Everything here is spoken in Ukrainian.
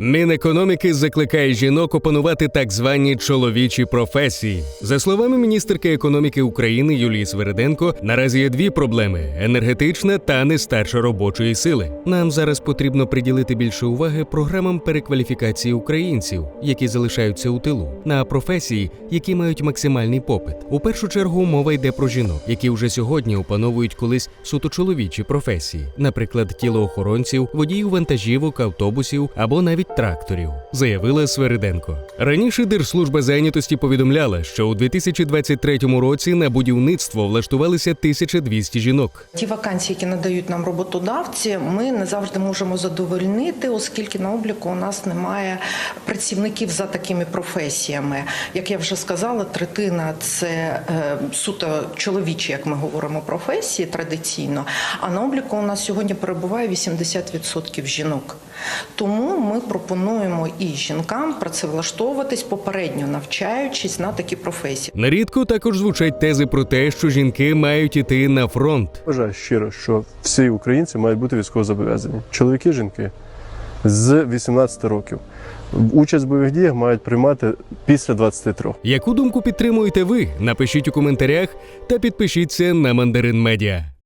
Мінекономіки закликає жінок опанувати так звані чоловічі професії. За словами міністерки економіки України Юлії Свериденко, наразі є дві проблеми: енергетична та нестача робочої сили. Нам зараз потрібно приділити більше уваги програмам перекваліфікації українців, які залишаються у тилу, на професії, які мають максимальний попит. У першу чергу мова йде про жінок, які вже сьогодні опановують колись суто чоловічі професії, наприклад, тілоохоронців, водіїв вантажівок, автобусів або навіть тракторів, заявила Свериденко. Раніше Держслужба зайнятості повідомляла, що у 2023 році на будівництво влаштувалися 1200 жінок. Ті вакансії, які надають нам роботодавці, ми не завжди можемо задовольнити, оскільки на обліку у нас немає працівників за такими професіями. Як я вже сказала, третина це е, суто чоловічі, як ми говоримо, професії традиційно. А на обліку у нас сьогодні перебуває 80% жінок. Тому ми пропонуємо і жінкам працевлаштовуватись попередньо навчаючись на такі професії. Нерідко також звучать тези про те, що жінки мають іти на фронт. Вважаю щиро, що всі українці мають бути військовозобов'язані. Чоловіки, жінки з 18 років. Участь в бойових діях мають приймати після 23. Яку думку підтримуєте ви? Напишіть у коментарях та підпишіться на Мандарин Медіа.